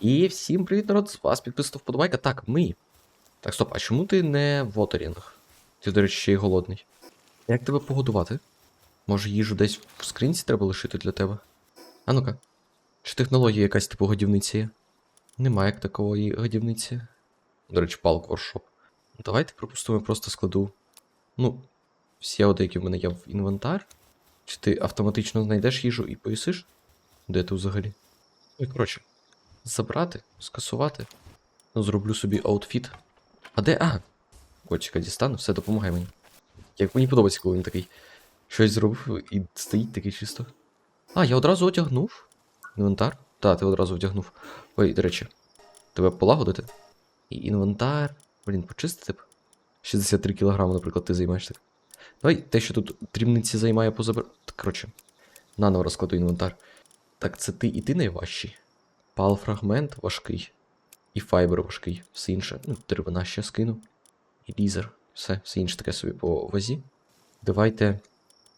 І всім привіт, народ, з вас підписав вподобайка. Так, ми. Так, стоп, а чому ти не вотерінг? Ти, до речі, ще й голодний. Як тебе погодувати? Може, їжу десь в скринці треба лишити для тебе? А ну-ка. Чи технологія якась типу годівниці є? Немає як такої годівниці. До речі, палк воршоп. Давайте, припустимо, я просто складу. Ну, всі оди, які в мене є в інвентар. Чи ти автоматично знайдеш їжу і поїсиш? Де ти взагалі? Ну коротше, забрати, скасувати. Ну, зроблю собі аутфіт. А де? А! Котика дістану, все допомагай мені. Як мені подобається, коли він такий щось зробив і стоїть такий чисто. А, я одразу одягнув. Інвентар? Так, ти одразу одягнув. Ой, до речі, тебе полагодити? І інвентар. Блін, почистити б. 63 кілограми, наприклад, ти займаєш так. Давай те, що тут дрібниці займає позабер. Так, Коротше, наново розкладу інвентар. Так, це ти і ти найважчий. Пал-фрагмент важкий. І файбер важкий. Все інше. Ну, деревина ще скину. І лізер. Все, все інше таке собі по вазі. Давайте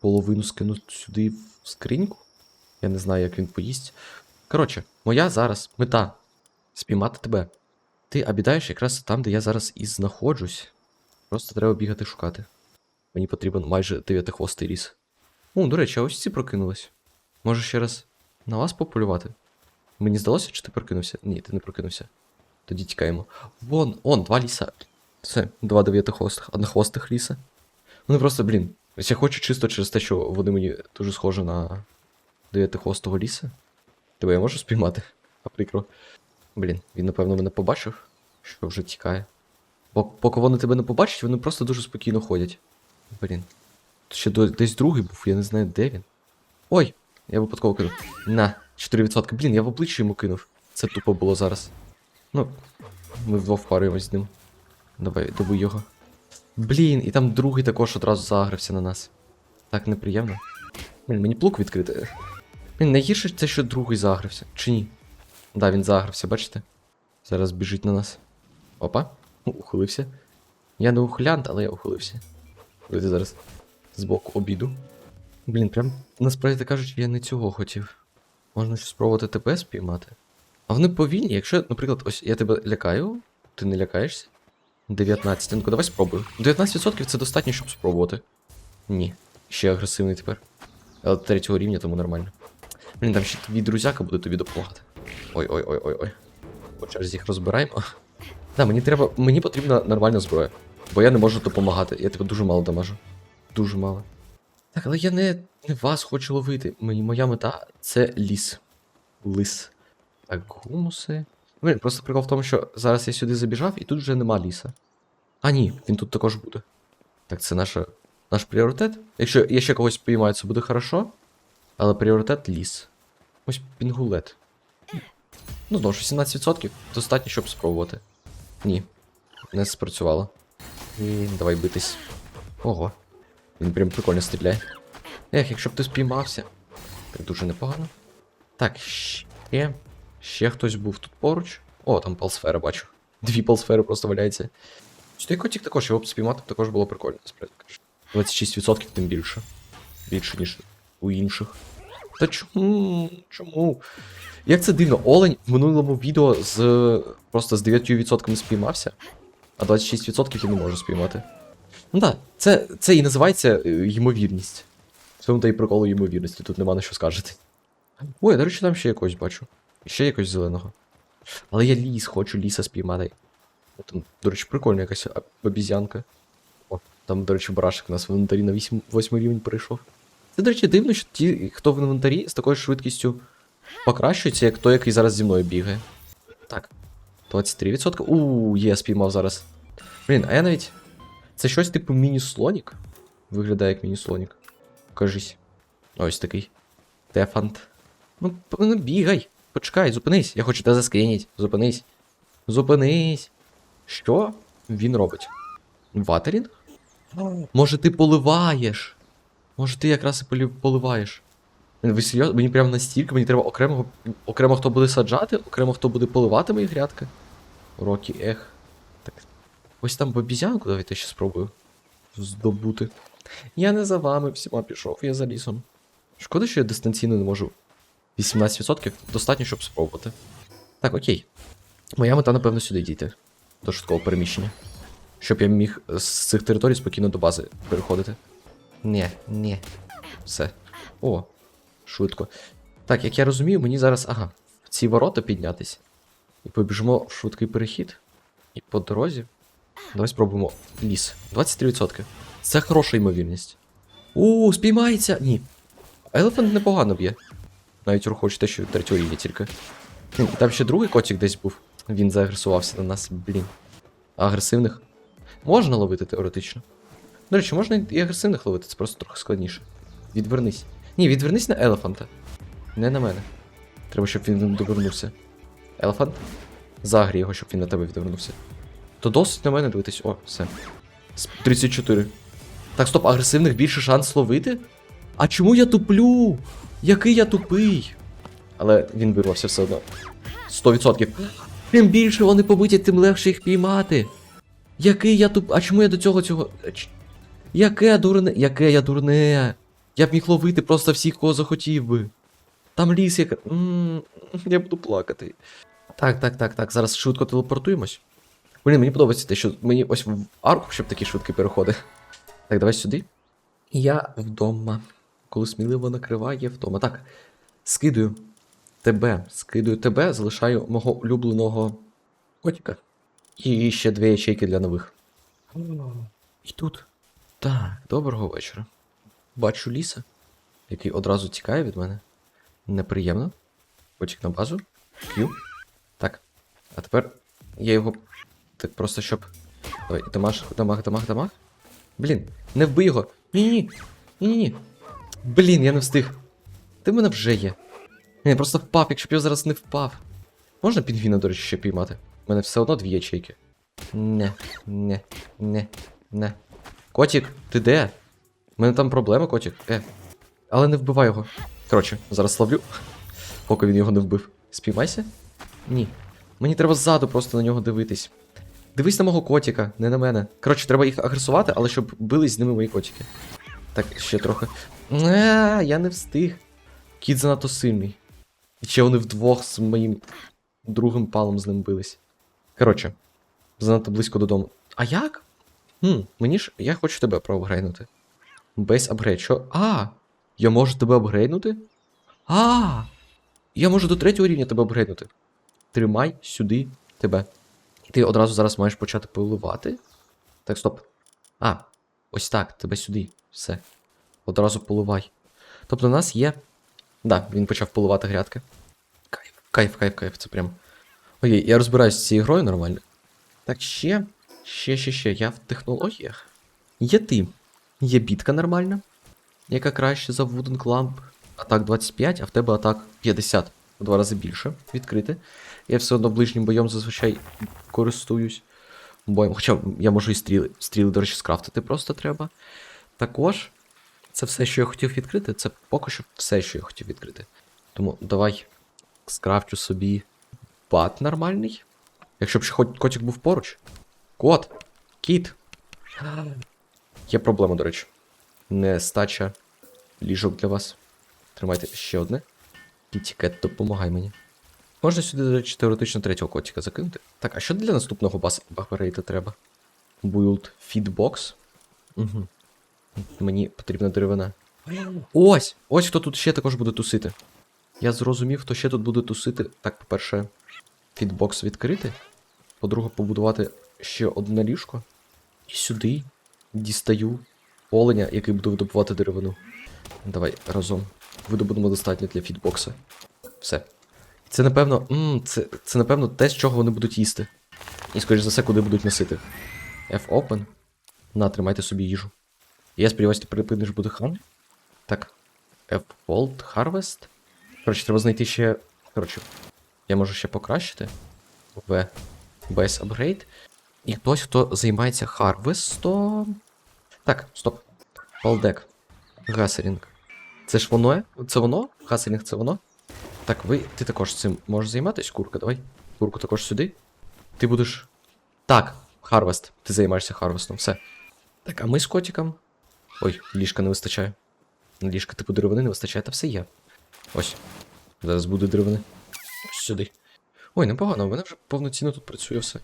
половину скину сюди в скриньку. Я не знаю, як він поїсть. Коротше, моя зараз мета спіймати тебе. Ти обідаєш якраз там, де я зараз і знаходжусь. Просто треба бігати шукати. Мені потрібен майже дев'ятихвостий ліс. О, до речі, а ось ці прокинулись. Може ще раз на вас пополювати? Мені здалося, чи ти прокинувся? Ні, ти не прокинувся. Тоді тікаємо. Вон, он, два ліса. Все, два дев'ятихвостих, однохвостих ліса. Вони просто, блін. Ось я хочу чисто через те, що вони мені дуже схожі на дев'ятихвостого ліса. Тебе я можу спіймати? А прикро. Блін, він, напевно, мене побачив, що вже тікає. Бо поки вони тебе не побачать, вони просто дуже спокійно ходять. Блін. Тут ще десь другий був, я не знаю, де він. Ой, я випадково кинув. На, 4%. Блін, я в обличчя йому кинув. Це тупо було зараз. Ну, ми вдвох впаруємось з ним. Давай, добуй його. Блін, і там другий також одразу загрився на нас. Так неприємно. Блін, мені плук відкрити. Блін, найгірше це, що другий загрився. Чи ні? Да, він загрився, бачите? Зараз біжить на нас. Опа, Ну, ухилився. Я не ухилянт, але я ухилився. Давайте зараз збоку обіду. Блін, прям насправді кажучи, я не цього хотів. Можна щось спробувати тебе спіймати. А вони повільні, якщо, наприклад, ось я тебе лякаю, ти не лякаєшся. 19. Ну-ка, давай спробую. 19% це достатньо, щоб спробувати. Ні. Ще агресивний тепер. Але третього рівня, тому нормально. Блін, там ще твій друзяка буде тобі допомагати. Ой-ой-ой-ой-ой. По черзі їх розбираємо. Да, мені треба. Мені потрібна нормальна зброя. Бо я не можу допомагати. Я тебе дуже мало дамажу. Дуже мало. Так, але я не, не вас хочу ловити. Моя мета це ліс. Лис. Так, гумуси. Блін, просто прикол в тому, що зараз я сюди забіжав і тут вже нема ліса. А, ні, він тут також буде. Так, це наша, наш пріоритет. Якщо я ще когось спіймаю, це буде хорошо. Але пріоритет ліс. Ось пінгулет. Ну, знову ж 17% достатньо, щоб спробувати. Ні, не спрацювало. І давай битись. Ого. Він прям прикольно стріляє. Ех, якщо б ти спіймався. Дуже непогано. Так, ще. Ще хтось був тут поруч. О, там палсфера бачу. Дві палсфери просто валяються. Сюди котик також, його б спіймати також було прикольно, насправді 26% тим більше. Більше, ніж у інших. Та чому? Чому? Як це дивно, Олень в минулому відео з просто з 9% спіймався, а 26% я не можу спіймати. Ну так, це, це і називається е, ймовірність. Цьому та й приколу ймовірності, тут нема на що скажете. Ой, до речі, там ще якогось бачу. Ще якогось зеленого. Але я ліс, хочу ліса спіймати. Там, до речі, прикольна якась обізянка. О, там, до речі, барашек у нас в інвентарі на 8, 8 рівень перейшов. Це, до речі, дивно, що ті, хто в інвентарі з такою швидкістю покращується, як той, який зараз зі мною бігає. Так. 23%. У, є, спіймав зараз. Блін, а я навіть. Це щось типу міні-слонік. Виглядає як міні-слонік. Кажись. Ось такий. Тефант. Ну, ну бігай. Почекай, зупинись. Я хочу тебе заскрініть. Зупинись. Зупинись. Що він робить? Ватерінг? Може, ти поливаєш? Може, ти якраз і поливаєш? Ви серйозно? Мені прямо настільки, мені треба окремо, окремо хто буде саджати, окремо хто буде поливати мої грядки. Уроки, ех. Так. Ось там бобізянку давайте ще спробую здобути. Я не за вами всіма пішов, я за лісом. Шкода, що я дистанційно не можу. 18% достатньо, щоб спробувати. Так, окей. Моя мета, напевно, сюди дійти. До швидкого переміщення. Щоб я міг з цих територій спокійно до бази переходити. Ні, ні. Все. О, швидко. Так, як я розумію, мені зараз. Ага, в ці ворота піднятись. І побіжимо в швидкий перехід. І по дорозі. Давай спробуємо ліс. 23%. Це хороша ймовірність. У, спіймається! Ні. Елефант непогано б'є. Навіть рухаючи те, що третього рівня тільки. Хм, там ще другий котик десь був. Він заагресувався на нас, блін. Агресивних? Можна ловити теоретично. До речі, можна і агресивних ловити, це просто трохи складніше. Відвернись. Ні, відвернись на елефанта. Не на мене. Треба, щоб він довернувся. Елефант? Загрій його, щоб він на тебе відвернувся. То досить на мене дивитись. О, все. 34. Так, стоп, агресивних більше шанс ловити? А чому я туплю? Який я тупий? Але він вирвався все одно. 100%. Чим більше вони побиті, тим легше їх піймати. Який я туп. А чому я до цього цього. Ч- Яке дурне. Яке я дурне. Я б міг ловити просто всіх, кого захотів би. Там ліс як. Я буду плакати. Так, так, так, так. Зараз швидко телепортуємось. Блін, мені подобається те, що мені ось в арку, щоб такі швидкі переходи. Так, давай сюди. Я вдома. Коли сміливо накриває вдома. Так. Скидую тебе. Скидую тебе, залишаю мого улюбленого котика. І ще дві ячейки для нових. І тут. Так, доброго вечора. Бачу ліса, який одразу тікає від мене. Неприємно. Котик на базу. К'ю. Так. А тепер я його. Так просто щоб. Давай, дамаг, дамаг, дамаг, дамаг. Блін, не вбий його. Ні-ні. Ні-ні. Блін, я не встиг. Ти в мене вже є. Ні, просто впав, якщо б я зараз не впав. Можна пінгвіна, до речі, ще піймати? У мене все одно дві ячейки. Не, не, не, не. Котік, ти де? У мене там проблема, котік. Е. Але не вбивай його. Коротше, зараз ловлю. Поки він його не вбив. Спіймайся? Ні. Мені треба ззаду просто на нього дивитись. Дивись на мого котика, не на мене. Коротше, треба їх агресувати, але щоб бились з ними мої котики. Так, ще трохи. А, я не встиг. Кіт занадто сильний. І ще вони вдвох з моїм другим палом з ним бились. Коротше, занадто близько додому. А як? Хм, мені ж. Я хочу тебе проапгрейнути. Без апгрейд. Що? А! Я можу тебе апгрейнути? А! Я можу до третього рівня тебе апгрейнути. Тримай сюди тебе. І ти одразу зараз маєш почати поливати. Так, стоп. А, ось так, тебе сюди. Все. Одразу поливай. Тобто у нас є. Да, він почав поливати грядки. Кайф, кайф, кайф, кайф, це прям. Окей, я розбираюсь з цією грою нормально. Так, ще, ще, ще, ще. Я в технологіях. Є ти. Є бітка нормальна, яка краще за Wooden Clamp. Атак 25, а в тебе атак 50. В два рази більше. Відкрити. Я все одно ближнім бойом зазвичай користуюсь. Боєм. Хоча я можу і стріли. Стріли, до речі, скрафтити просто треба. Також, це все, що я хотів відкрити, це поки що все, що я хотів відкрити. Тому давай скрафчу собі бат нормальний. Якщо б ще котик був поруч. Кот! Кіт! Є проблема, до речі. Нестача ліжок для вас. Тримайте ще одне. Кітікет, допомагай мені. Можна сюди, до речі, теоретично третього котика закинути. Так, а що для наступного бас багбарейта треба? Build feedbox. Угу. Мені потрібна деревина. Ось! Ось хто тут ще також буде тусити. Я зрозумів, хто ще тут буде тусити. Так, по-перше, фідбокс відкрити. По-друге, побудувати ще одне ліжко. І сюди дістаю оленя, який буде видобувати деревину. Давай разом. Видобудемо достатньо для фідбокса. Все. Це напевно. м це, це напевно те, з чого вони будуть їсти. І, скоріш за все, куди будуть носити. F-Open. На, тримайте собі їжу. Я сподіваюся, ти припиниш бути хан. Так. F-Vault Harvest. Коротше, треба знайти ще. Коротше, я можу ще покращити. В. Без апгрейд. І хтось, хто займається харвестом. Так, стоп. Палдек. Гасерінг. Це ж воно? Це воно? Гасерінг це воно? Так, ви. Ти також цим можеш займатися, курка, давай. Курку також сюди. Ти будеш. Так, Харвест. Ти займаєшся Харвестом, все. Так, а ми з котиком. Ой, ліжка не вистачає. Ліжка типу деревини не вистачає, та все є. Ось. Зараз буде деревини. Сюди. Ой, непогано, у мене вже повноцінно тут працює все.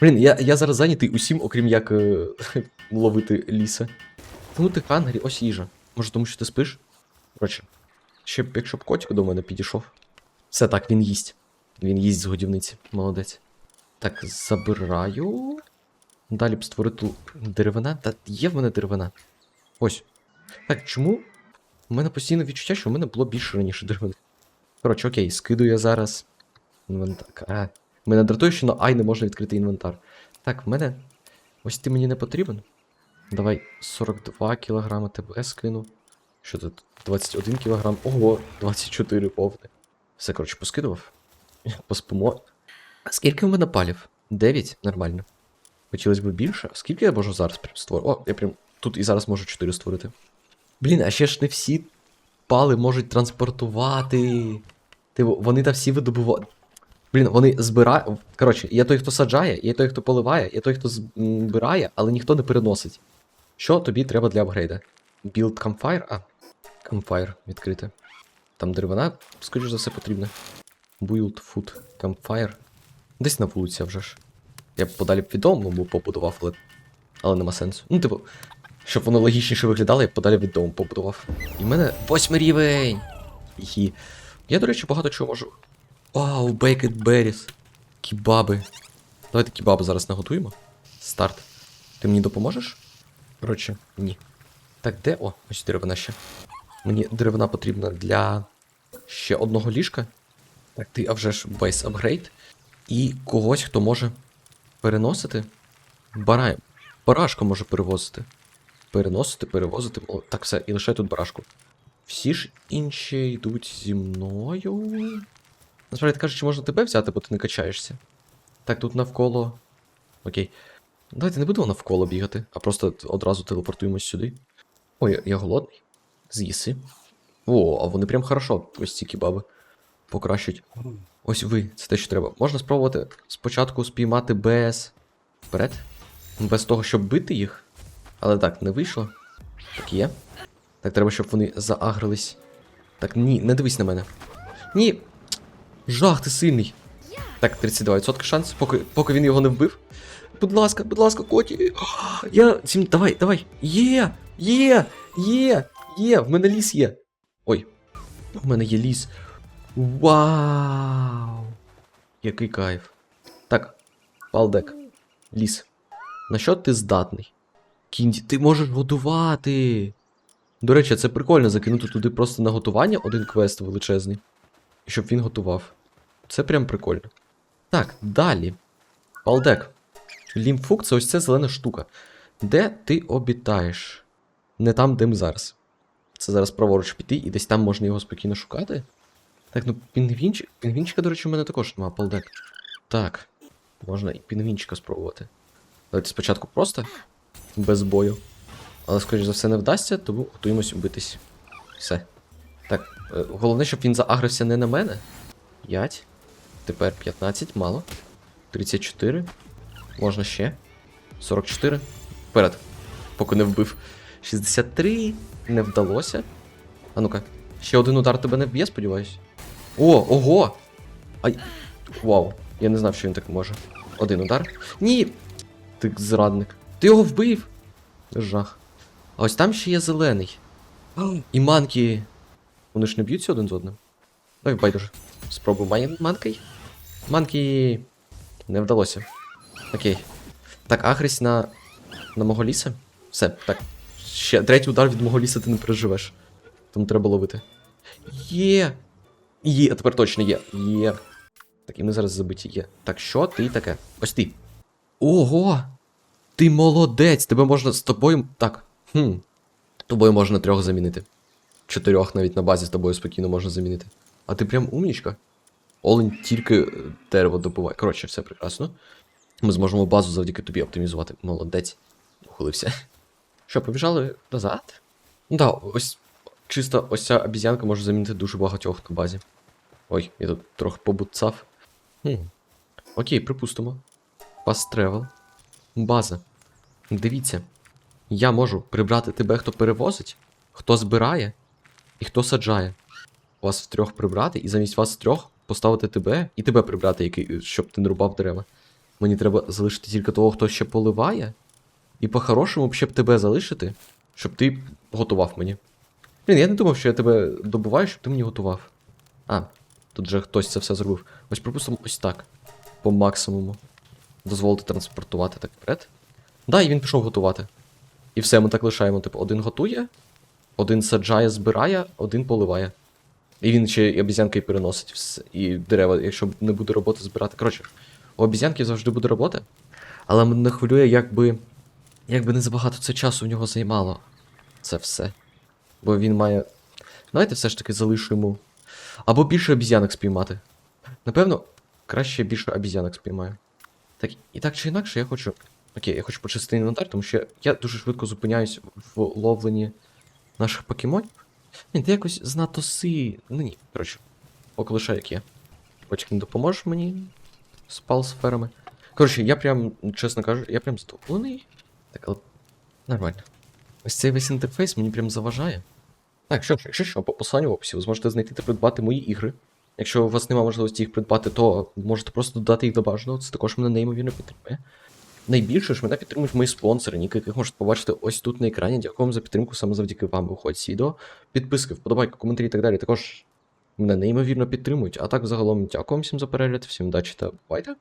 Блін, я, я зараз зайнятий усім, окрім як е, ловити ліса. Ну ти хангері, ось їжа. Може, тому що ти спиш? Коротше, ще б, якщо б котик до мене підійшов. Все так, він їсть. Він їсть з годівниці. Молодець. Так, забираю. Далі б створити деревина. Та є в мене деревина. Ось. Так, чому? У мене постійно відчуття, що в мене було більше раніше деревини. Коротше, окей, скидую я зараз. Інвентар. А, мене дратує, що на Ай не можна відкрити інвентар. Так, в мене. Ось ти мені не потрібен. Давай 42 кілограма тебе скину. Що тут? 21 кілограм. Ого, 24 повне. Все, коротше, поскидував. Поспимо. Скільки в мене палів? 9? Нормально. Хотілося б більше. Скільки я можу зараз прям створити? О, я прям тут і зараз можу 4 створити. Блін, а ще ж не всі пали можуть транспортувати. Типу, вони та всі видобувають. Блін, вони збирають. Коротше, є той, хто саджає, є той, хто поливає, є той, хто збирає, але ніхто не переносить. Що тобі треба для апгрейда? Build Campfire? А, Campfire відкрити. Там деревина, скоріш за все, потрібна. Build Food Campfire. Десь на вулиці вже ж. Я б подалі б від дому побудував, але. Але нема сенсу. Ну, типу, щоб воно логічніше виглядало, я б подалі від дому побудував. І в мене восьмий рівень! Хі. Я, до речі, багато чого можу. Вау, Baked Berries. Кібаби. Давайте кібаби зараз наготуємо. Старт. Ти мені допоможеш? Коротше, ні. Так, де? О, ось деревина ще. Мені деревина потрібна для ще одного ліжка. Так, ти, а вже ж бейс апгрейд. І когось, хто може переносити. Барай. Барашку може перевозити. Переносити, перевозити. О, так, все, і лише тут барашку. Всі ж інші йдуть зі мною. Насправді кажучи, можна тебе взяти, бо ти не качаєшся. Так, тут навколо. Окей. Давайте не будемо навколо бігати, а просто одразу телепортуємось сюди. Ой, я голодний. З'їси. О, а вони прям хорошо, ось ці кебаби. Покращують. Ось ви, це те, що треба. Можна спробувати спочатку спіймати без. Вперед. Без того, щоб бити їх. Але так, не вийшло. Так є. Так, треба, щоб вони заагрились. Так, ні, не дивись на мене. Ні. Жах, ти сильний. Так, 32% шанс, поки, поки він його не вбив. Будь ласка, будь ласка, коті. Я. Сім... Давай, давай. Є! Є! Є! Є! В мене ліс є. Ой. У мене є ліс. Вау! Який кайф. Так, палдек. Ліс. На що ти здатний? Кінді, ти можеш готувати. До речі, це прикольно закинути туди просто на готування один квест величезний. І щоб він готував. Це прям прикольно. Так, далі. Палдек. Лімфук це ось ця зелена штука. Де ти обітаєш? Не там, де ми зараз. Це зараз праворуч піти, і десь там можна його спокійно шукати. Так, ну пінгвінчик. Пінгвінчика, до речі, у мене також нема, палдек. Так. Можна і пінгвінчика спробувати. Давайте спочатку просто. Без бою. Але, скоріш за все, не вдасться, тому готуємось битись. Все. Так, е, головне, щоб він заагрився не на мене. 5. Тепер 15, мало. 34. Можна ще. 44. Вперед. Поки не вбив. 63. Не вдалося. А ну-ка. Ще один удар тебе не вб'є, сподіваюсь. О, ого! Ай. Вау. Я не знав, що він так може. Один удар. Ні! Ти зрадник. Ти його вбив! Жах. А ось там ще є зелений. І манки. Вони ж не б'ються один з одним. Давай байдуже. Спробуй має манкой. Манки. Не вдалося. Окей. Так, агрись на. на мого ліса. Все, так. Ще третій удар від мого ліса ти не переживеш. Тому треба ловити. Є. Є, тепер точно є. Є. Так, і ми зараз забиті є. Так, що ти таке? Ось ти. Ого! Ти молодець! Тебе можна з тобою. Так. Хм. Тобою можна трьох замінити. Чотирьох навіть на базі з тобою спокійно можна замінити. А ти прям умнічка. Олень тільки е, дерево добуває. Коротше, все прекрасно. Ми зможемо базу завдяки тобі оптимізувати. Молодець. Ухилився. Що, побіжали назад? Ну да, ось чисто ось ця обізянка може замінити дуже багатьох на базі. Ой, я тут трохи побуцав. Хм. Окей, припустимо. Fast travel. База. Дивіться. Я можу прибрати тебе, хто перевозить, хто збирає і хто саджає. Вас втрьох прибрати, і замість вас трьох поставити тебе і тебе прибрати, який, щоб ти не рубав дерева. Мені треба залишити тільки того, хто ще поливає. І по-хорошому ще б тебе залишити, щоб ти готував мені. Блін, я не думав, що я тебе добуваю, щоб ти мені готував. А, тут же хтось це все зробив. Ось, припустимо, ось так. По максимуму. Дозволити транспортувати так вперед. Да, і він пішов готувати. І все, ми так лишаємо. Типу, один готує, один саджає, збирає, один поливає. І він ще і обізянки переносить все, і дерева, якщо не буде роботи збирати. Коротше, у обізянки завжди буде робота. Але мене хвилює, якби. Якби не забагато це часу в нього займало. Це все. Бо він має. Давайте все ж таки залишимо. Або більше обізянок спіймати. Напевно, краще більше обізянок спіймаю. Так, і так чи інакше, я хочу. Окей, я хочу почистити інвентар, тому що я дуже швидко зупиняюсь в ловленні наших покемонів. Ні, ти якось знато си. Ну ні, коротше, поки як є. Потім не допоможеш мені з палсферами. Коротше, я прям, чесно кажу, я прям задоволений. Так, але. Нормально. Ось цей весь інтерфейс мені прям заважає. Так, що ж, якщо що, по посиланню в описі ви зможете знайти та придбати мої ігри. Якщо у вас немає можливості їх придбати, то можете просто додати їх до бажаного, це також мене неймовірно підтримує. Найбільше ж мене підтримують мої спонсори, ніки яких можете побачити ось тут на екрані. Дякую вам за підтримку, саме завдяки вам виходять ці відео. Підписки, вподобайки, коментарі і так далі. Також мене неймовірно підтримують. А так, загалом, дякую всім за перегляд, всім удачі та бувайте!